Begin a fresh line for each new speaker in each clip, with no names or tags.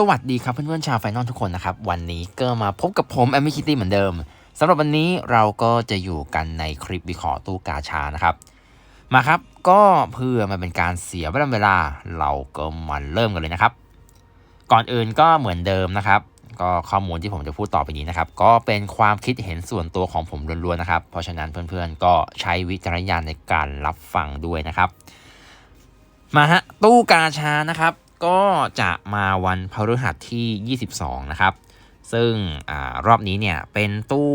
สวัสดีครับเพื่อนๆชาวไฟนอลทุกคนนะครับ วันนี้ก็มาพบกับผมแอมมี่คิตตี้เหมือนเดิมสำหรับวันนี้เราก็จะอยู่กันในคลิปวิเคราะห์ตู้กาชานะครับ มาครับก็เพื่อไมาเป็นการเสียเวลาเราก็มาเริ่มกันเลยนะครับ ก่อนอื่นก็เหมือนเดิมนะครับ ก็ข้อมูลที่ผมจะพูดต่อไปนี้นะครับ ก็เป็นความคิดเห็นส่วนตัวของผมล้วนๆนะครับ เพราะฉะนั้นเพื่อนๆก็ใช้วิจารณญาณในการรับฟังด้วยนะครับ มาฮะตู้กาชานะครับ ก็จะมาวันพฤหัสที่ 22 นะครับ ซึ่งอรอบนี้เนี่ยเป็นตู้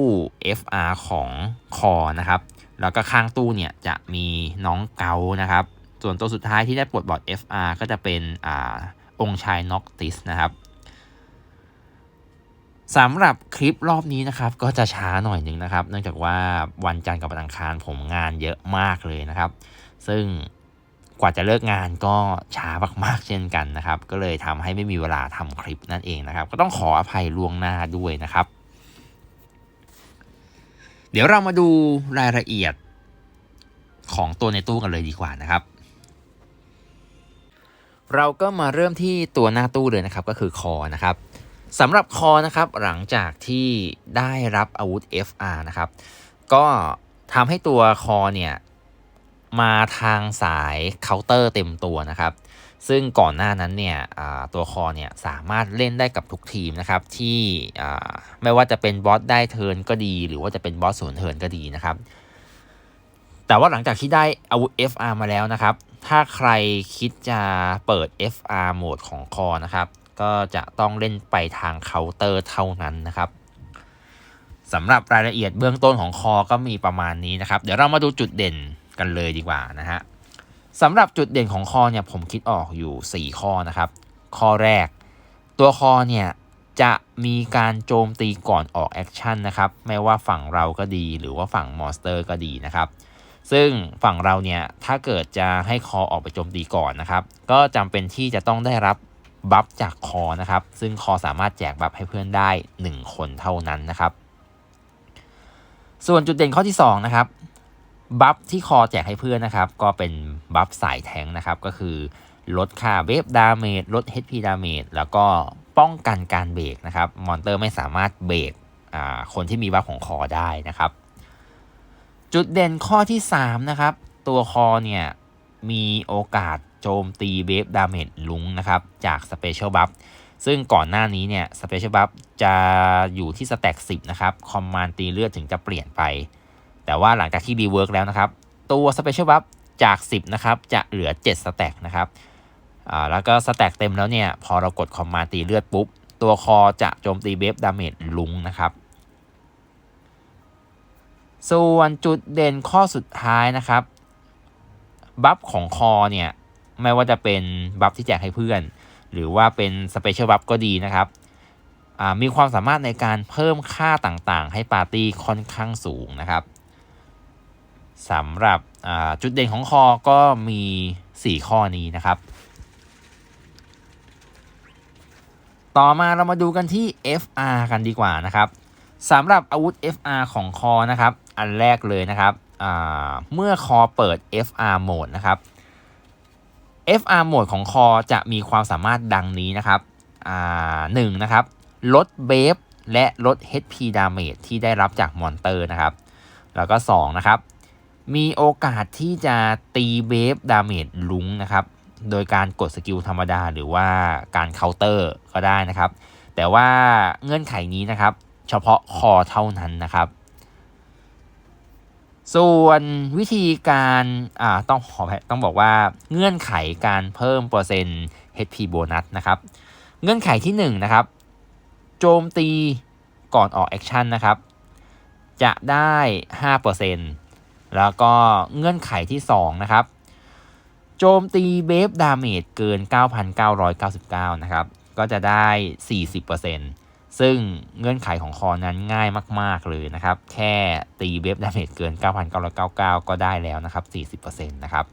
FR ของคอนะครับ แล้วก็ข้างตู้เนี่ยจะมีน้องเกานะครับ ส่วนตัวสุดท้ายที่ได้ปลดบอร์ด FR ก็จะเป็นอองค์ชายน็อกติสนะครับสำหรับคลิปรอบนี้นะครับ ก็จะช้าหน่อยหนึ่งนะครับ เนื่องจากว่าวันจันทร์กับวันอังคารผมงานเยอะมากเลยนะครับ ซึ่ง กว่าจะเลิกงานก็ช้ามากๆเช่นกันนะครับ ก็เลยทำให้ไม่มีเวลาทำคลิปนั่นเองนะครับ ก็ต้องขออภัยล่วงหน้าด้วยนะครับ เดี๋ยวเรามาดูรายละเอียดของตัวในตู้กันเลยดีกว่านะครับ เราก็มาเริ่มที่ตัวหน้าตู้เลยนะครับก็คือคอนะครับสำหรับคอนะครับหลังจากที่ได้รับอาวุธ FR นะครับ ก็ทำให้ตัวคอเนี่ย มาทางสายเคาน์เตอร์เต็มตัวนะครับ ซึ่งก่อนหน้านั้นเนี่ยตัวคอเนี่ยสามารถเล่นได้กับทุกทีมนะครับที่ไม่ว่าจะเป็นบอสได้เทิร์นก็ดี หรือว่าจะเป็นบอสศูนเทิร์นก็ดีนะครับ แต่ว่าหลังจากที่ได้อาวุธ FR มาแล้วนะครับ ถ้าใครคิดจะเปิด FR โหมดของคอนะครับ ก็จะต้องเล่นไปทางเคาน์เตอร์เท่านั้นนะครับสำหรับรายละเอียดเบื้องต้นของคอก็มีประมาณนี้นะครับ เดี๋ยวเรามาดูจุดเด่น กันเลยดีกว่านะฮะสำหรับจุดเด่นของคอเนี่ยผมคิดออกอยู่ 4 ข้อนะครับ ข้อแรก ตัวคอเนี่ยจะมีการโจมตีก่อนออกแอคชั่นนะครับไม่ว่าฝั่งเราก็ดีหรือว่าฝั่งมอนสเตอร์ก็ดีนะครับ ซึ่งฝั่งเราเนี่ยถ้าเกิดจะให้คอออกไปโจมตีก่อนนะครับ ก็จำเป็นที่จะต้องได้รับบัฟจากคอนะครับ ซึ่งคอสามารถแจกบัฟให้เพื่อนได้ 1 คนเท่านั้นนะครับ ส่วนจุดเด่นข้อที่2นะครับ บัฟที่คอแจกให้เพื่อนนะครับ ก็เป็นบัฟสายแทงนะครับ ก็คือลดค่าเวฟดาเมจลด HP ดาเมจแล้วก็ป้องกันการเบรกนะครับ มอนเตอร์ไม่สามารถเบรกคนที่มีบัฟของคอได้นะครับ จุดเด่นข้อที่ 3 นะครับ ตัวคอเนี่ยมีโอกาสโจมตีเวฟดาเมจลุงนะครับ จากสเปเชียลบัฟซึ่งก่อนหน้านี้เนี่ยสเปเชียลบัฟจะอยู่ที่สแต็ก10 นะครับ คอมมานตีเลือดถึงจะเปลี่ยนไป แต่ว่าหลังจากที่รีเวิร์กแล้วนะครับ ตัว Special Buff จาก 10 นะครับ จะเหลือ7สแต็กนะครับอ่าแล้วก็สแต็กเต็มแล้วเนี่ย พอเรากดคอมมาตีเลือดปุ๊บ ตัวคอจะโจมตีเบฟดาเมจลุงนะครับ ส่วนจุดเด่นข้อสุดท้ายนะครับ บัฟของคอเนี่ย ไม่ว่าจะเป็นบัฟที่แจกให้เพื่อน หรือว่าเป็นสเปเชียลบัฟก็ดีนะครับ มีความสามารถในการเพิ่มค่าต่างๆ ให้ปาร์ตี้ค่อนข้างสูงนะครับ สำหรับจุดเด่นของคอก็มี 4 ข้อนี้นะครับ ต่อมาเรามาดูกันที่ FR กันดีกว่านะครับสำหรับอาวุธ FR ของคอนะครับ อันแรกเลยนะครับเมื่อคอเปิด FR โหมดนะครับ FR โหมดของคอจะมีความสามารถดังนี้นะครับหนึ่งนะครับ ลดเบฟและลด HP damage ที่ได้รับจากมอนเตอร์นะครับ แล้วก็ 2 นะครับ มีโอกาสที่จะตีเบฟดาเมจลุงนะครับ โดยการกดสกิลธรรมดาหรือว่าการเคาน์เตอร์ก็ได้นะครับ แต่ว่าเงื่อนไขนี้นะครับ เฉพาะคอเท่านั้นนะครับ ส่วนวิธีการอ่าต้องขอต้องบอกว่าเงื่อนไขการเพิ่มเปอร์เซ็นต์ HP โบนัสนะครับ เงื่อนไขที่1นนะครับโจมตีก่อนออกแอคชั่นนะครับ จะได้ 5% แล้วก็เงื่อนไขที่ 2 นะครับ โจมตีเบฟดาเมจเกิน 9,999 นะครับ ก็จะได้ 40%ซึ่งเงื่อนไขของคอนั้นง่ายมาก ๆ เลยนะครับ แค่ตีเบฟดาเมจเกิน 9,999 ก็ได้แล้วนะครับ 40%นะครับ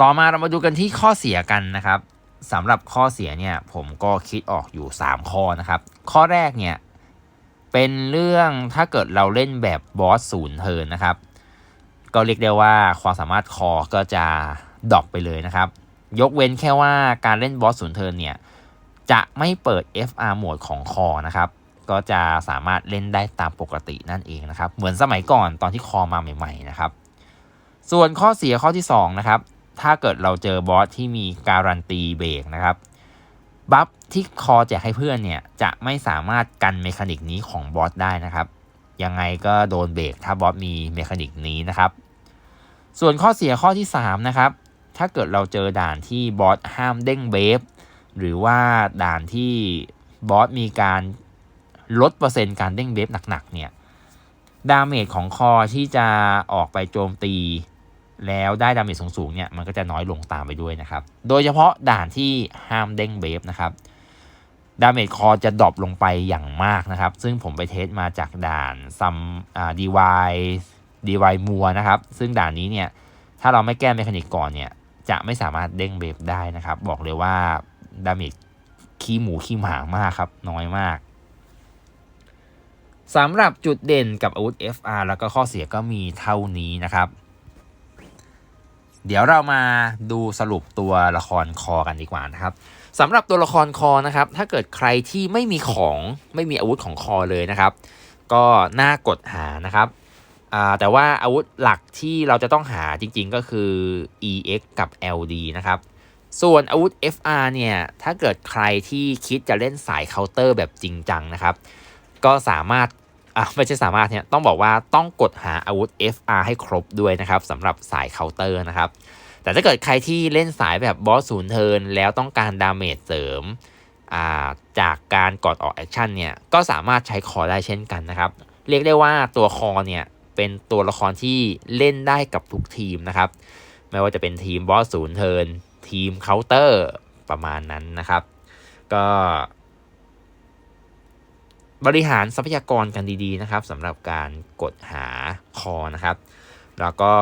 ต่อมาเรามาดูกันที่ข้อเสียกันนะครับสำหรับข้อเสียเนี่ยผมก็คิดออกอยู่ 3 ข้อนะครับ ข้อแรกเนี่ย เป็นเรื่องถ้าเกิดเราเล่นแบบบอสศูนย์เทินนะครับ ก็เรียกได้ว่าความสามารถคอก็จะดรอปไปเลยนะครับ ยกเว้นแค่ว่าการเล่นบอสศูนย์เทินเนี่ย จะไม่เปิด FR โหมดของคอนะครับ ก็จะสามารถเล่นได้ตามปกตินั่นเองนะครับ เหมือนสมัยก่อนตอนที่คอมาใหม่ ๆ นะครับ ส่วนข้อเสียข้อที่2นะครับถ้าเกิดเราเจอบอสที่มีการันตีเบรกนะครับ บัฟที่คอแจกให้เพื่อนเนี่ย จะไม่สามารถกันเมคานิกนี้ของบอสได้นะครับ ยังไงก็โดนเบรกถ้าบอสมีเมคานิกนี้นะครับ ส่วนข้อเสียข้อที่ 3 นะครับ ถ้าเกิดเราเจอด่านที่บอสห้ามเด้งเบฟหรือว่าด่านที่บอสมีการลดเปอร์เซ็นต์การเด้งเบฟหนักๆเนี่ยดาเมจของคอที่จะออกไปโจมตี แล้วได้ดาเมจสูงๆเนี่ยมันก็จะน้อยลงตามไปด้วยนะครับ โดยเฉพาะด่านที่ห้ามเด้งเบฟนะครับดาเมจคอจะดรอปลงไปอย่างมากนะครับ ซึ่งผมไปเทสมาจากด่านซัมอ่าดีวายดีวายมัวนะครับ ซึ่งด่านนี้เนี่ยถ้าเราไม่แก้เมคานิกก่อนเนี่ยจะไม่สามารถเด้งเบฟได้นะครับ บอกเลยว่าดาเมจขี้หมูขี้หมามากครับ น้อยมากสำหรับจุดเด่นกับอาวุธ FR แล้วก็ข้อเสียก็มีเท่านี้นะครับ เดี๋ยวเรามาดูสรุปตัวละครคอกันดีกว่านะครับสำหรับตัวละครคอนะครับ ถ้าเกิดใครที่ไม่มีของไม่มีอาวุธของคอเลยนะครับ ก็น่ากดหานะครับแต่ว่าอาวุธหลักที่เราจะต้องหาจริงๆก็คือ EX กับ LD นะครับ ส่วนอาวุธ FR เนี่ย ถ้าเกิดใครที่คิดจะเล่นสายเคาน์เตอร์แบบจริงจังนะครับ ก็สามารถ อะไม่ใช่สามารถเนี่ยต้องบอกว่าต้องกดหาอาวุธ FR ให้ครบด้วยนะครับสำหรับสายเคาน์เตอร์นะครับ แต่ถ้าเกิดใครที่เล่นสายแบบบอสศูนย์เทินแล้วต้องการดาเมจเสริมจากการกดออกแอคชั่นเนี่ยก็สามารถใช้คอได้เช่นกันนะครับ เรียกได้ว่าตัวคอเนี่ยเป็นตัวละครที่เล่นได้กับทุกทีมนะครับ ไม่ว่าจะเป็นทีมบอสศูนย์เทินทีมเคาน์เตอร์ประมาณนั้นนะครับ ก็ บริหารทรัพยากรกันดีๆนะครับสำหรับการกดหาคอนะครับ แล้วก็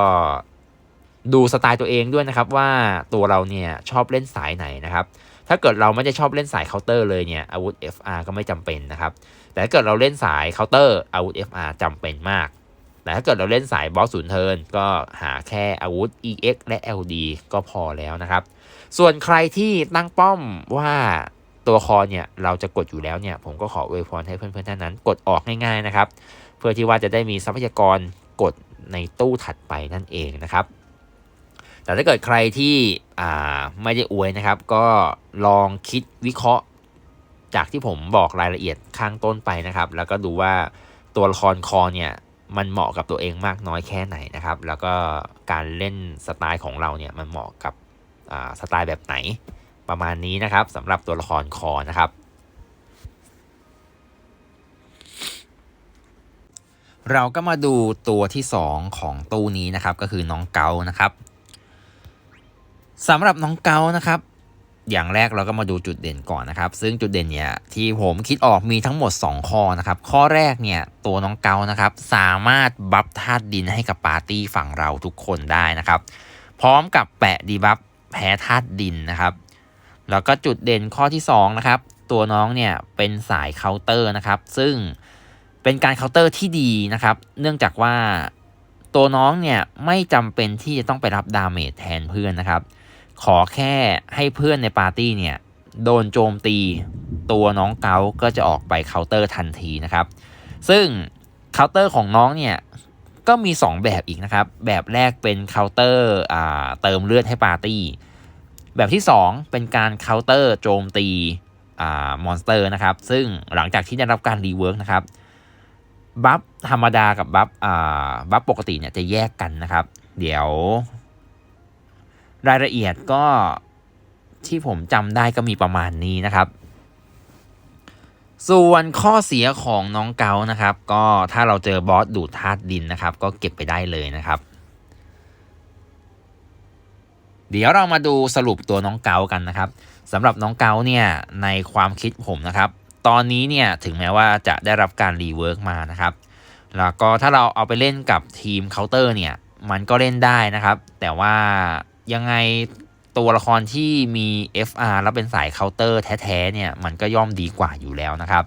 ดูสไตล์ตัวเองด้วยนะครับว่าตัวเราเนี่ยชอบเล่นสายไหนนะครับ ถ้าเกิดเราไม่ได้ชอบเล่นสายเคาน์เตอร์เลยเนี่ยอาวุธ FR ก็ไม่จำเป็นนะครับ แต่ถ้าเกิดเราเล่นสายเคาน์เตอร์อาวุธ FR จำเป็นมาก แต่ถ้าเกิดเราเล่นสายบอสศูนย์เทินก็หาแค่อาวุธ EX และ LD ก็พอแล้วนะครับ ส่วนใครที่ตั้งป้อมว่า ตัวคอเนี่ยเราจะกดอยู่แล้วเนี่ยผมก็ขอเวพรให้เพื่อนๆท่านนั้น กดออกง่ายๆนะครับ เพื่อที่ว่าจะได้มีทรัพยากรกดในตู้ถัดไปนั่นเองนะครับ แต่ถ้าเกิดใครที่ไม่ได้อวยนะครับ ก็ลองคิดวิเคราะห์ จากที่ผมบอกรายละเอียดข้างต้นไปนะครับ แล้วก็ดูว่าตัวละครคอเนี่ยมันเหมาะกับตัวเองมากน้อยแค่ไหนนะครับ แล้วก็การเล่นสไตล์ของเราเนี่ยมันเหมาะกับสไตล์แบบไหน ประมาณนี้นะครับสำหรับตัวละครคอนะครับ เราก็มาดูตัวที่ 2 ของตู้นี้นะครับ ก็คือน้องเกานะครับสำหรับน้องเกานะครับ อย่างแรกเราก็มาดูจุดเด่นก่อนนะครับ ซึ่งจุดเด่นเนี่ยที่ผมคิดออกมีทั้งหมด 2 ข้อนะครับ ข้อแรกเนี่ยตัวน้องเกานะครับ สามารถบัฟธาตุดินให้กับปาร์ตี้ฝั่งเราทุกคนได้นะครับ พร้อมกับแปะดีบัฟแพ้ธาตุดินนะครับ แล้วก็จุดเด่นข้อที่2นะครับตัวน้องเนี่ยเป็นสายเคาน์เตอร์นะครับ ซึ่งเป็นการเคาน์เตอร์ที่ดีนะครับ เนื่องจากว่าตัวน้องเนี่ยไม่จำเป็นที่จะต้องไปรับดาเมจแทนเพื่อนนะครับ ขอแค่ให้เพื่อนในปาร์ตี้เนี่ยโดนโจมตี ตัวน้องเกาก็จะออกไปเคาน์เตอร์ทันทีนะครับ ซึ่งเคาน์เตอร์ของน้องเนี่ยก็มี 2 แบบอีกนะครับ แบบแรกเป็นเคาน์เตอร์เติมเลือดให้ปาร์ตี้ แบบที่ 2 เป็นการเคาน์เตอร์โจมตีมอนสเตอร์นะครับ ซึ่งหลังจากที่ได้รับการรีเวิร์กนะครับบัฟธรรมดากับบัฟบัฟปกติเนี่ยจะแยกกันนะครับ เดี๋ยว รายละเอียดก็ที่ผมจำได้ก็มีประมาณนี้นะครับ ส่วนข้อเสียของน้องเกานะครับ ก็ถ้าเราเจอบอสดูดธาตุดินนะครับ ก็เก็บไปได้เลยนะครับ เดี๋ยวเรามาดูสรุปตัวน้องเกากันนะครับสำหรับน้องเกาเนี่ยในความคิดผมนะครับ ตอนนี้เนี่ยถึงแม้ว่าจะได้รับการรีเวิร์กมานะครับแล้วก็ถ้าเราเอาไปเล่นกับทีมเคาน์เตอร์เนี่ยมันก็เล่นได้นะครับ แต่ว่ายังไงตัวละครที่มี FR แล้วเป็นสายเคาน์เตอร์แท้ๆเนี่ยมันก็ย่อมดีกว่าอยู่แล้วนะครับ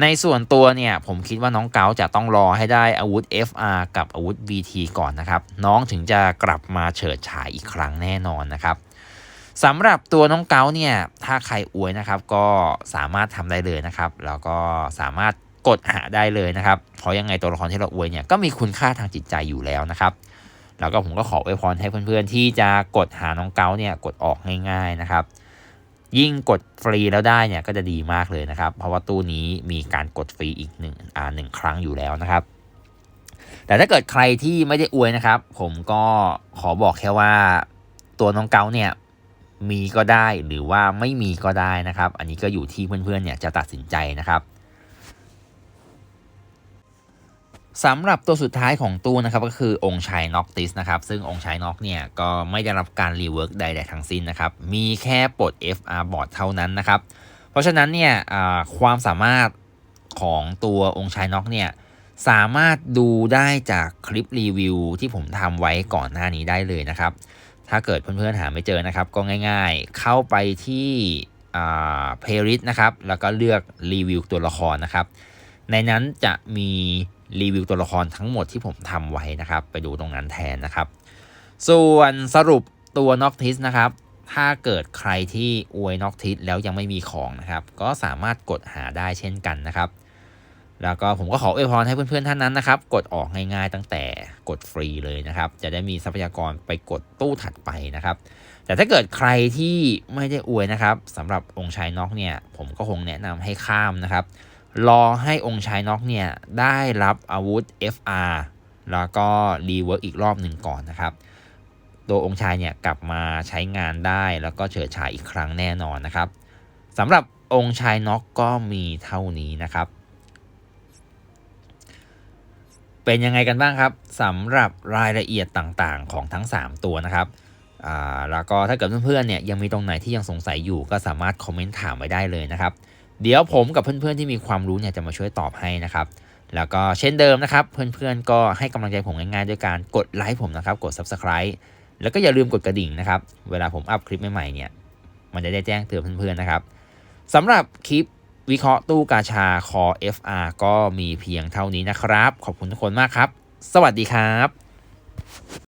ในส่วนตัวเนี่ยผมคิดว่าน้องเกาจะต้องรอให้ได้อาวุธ FR กับอาวุธ VT ก่อนนะครับ น้องถึงจะกลับมาเฉิดฉายอีกครั้งแน่นอนนะครับสำหรับตัวน้องเกาเนี่ยถ้าใครอวยนะครับก็สามารถทำได้เลยนะครับ แล้วก็สามารถกดหาได้เลยนะครับ เพราะยังไงตัวละครที่เราอวยเนี่ยก็มีคุณค่าทางจิตใจอยู่แล้วนะครับแล้วก็ผมก็ขออวยพรให้เพื่อนๆที่จะกดหาน้องเกาเนี่ยกดออกง่าย ๆนะครับ ยิ่งกดฟรีแล้วได้เนี่ยก็จะดีมากเลยนะครับ เพราะว่าตู้นี้มีการกดฟรีอีกหนึ่งอ่าหนึ่งครั้งอยู่แล้วนะครับ แต่ถ้าเกิดใครที่ไม่ได้อวยนะครับ ผมก็ขอบอกแค่ว่าตัวน้องเกาเนี่ยมีก็ได้หรือว่าไม่มีก็ได้นะครับ อันนี้ก็อยู่ที่เพื่อนๆเนี่ยจะตัดสินใจนะครับ สำหรับตัวสุดท้ายของตู้นะครับก็คือองค์ชายน็อกติสนะครับซึ่งองค์ชายน็อกเนี่ยก็ไม่ได้รับการรีเวิร์กใดๆทั้งสิ้นนะครับมีแค่ปลด FR บอร์ดเท่านั้นนะครับเพราะฉะนั้นเนี่ยความสามารถของตัวองค์ชายน็อกเนี่ยสามารถดูได้จากคลิปรีวิวที่ผมทำไว้ก่อนหน้านี้ได้เลยนะครับ ถ้าเกิดเพื่อนๆหาไม่เจอนะครับ ก็ง่ายๆ เข้าไปที่เพลย์ลิสต์นะครับแล้วก็เลือกรีวิวตัวละครนะครับ ในนั้นจะมี รีวิวตัวละครทั้งหมดที่ผมทำไว้นะครับ ไปดูตรงนั้นแทนนะครับ ส่วนสรุปตัวน็อกทิสนะครับ ถ้าเกิดใครที่อวยน็อกทิสแล้วยังไม่มีของนะครับ ก็สามารถกดหาได้เช่นกันนะครับ แล้วก็ผมก็ขออวยพรให้เพื่อนๆท่านนั้นนะครับ กดออกง่ายๆตั้งแต่กดฟรีเลยนะครับ จะได้มีทรัพยากรไปกดตู้ถัดไปนะครับ แต่ถ้าเกิดใครที่ไม่ได้อวยนะครับสำหรับองค์ชายน็อกเนี่ย ผมก็คงแนะนำให้ข้ามนะครับ รอให้องค์ชายน็อกเนี่ยได้รับอาวุธ FR แล้วก็รีเวิร์กอีกรอบหนึ่งก่อนนะครับตัวองค์ชายเนี่ยกลับมาใช้งานได้แล้วก็เฉิดฉายอีกครั้งแน่นอนนะครับสำหรับองค์ชายน็อกก็มีเท่านี้นะครับ เป็นยังไงกันบ้างครับสำหรับรายละเอียดต่างๆของทั้ง 3 ตัวนะครับแล้วก็ถ้าเกิดเพื่อนๆเนี่ยยังมีตรงไหนที่ยังสงสัยอยู่ก็สามารถคอมเมนต์ถามไว้ได้เลยนะครับ เดี๋ยวผมกับเพื่อนๆที่มีความรู้เนี่ยจะมาช่วยตอบให้นะครับ แล้วก็เช่นเดิมนะครับ เพื่อนๆก็ให้กำลังใจผมง่ายๆด้วยการกดไลค์ผมนะครับ กด Subscribe แล้วก็อย่าลืมกดกระดิ่งนะครับ เวลาผมอัพคลิปใหม่ๆเนี่ย มันจะได้แจ้งเตือนเพื่อนๆนะครับสำหรับคลิปวิเคราะห์ตู้กาชาคอ FR ก็มีเพียงเท่านี้นะครับ ขอบคุณทุกคนมากครับ สวัสดีครับ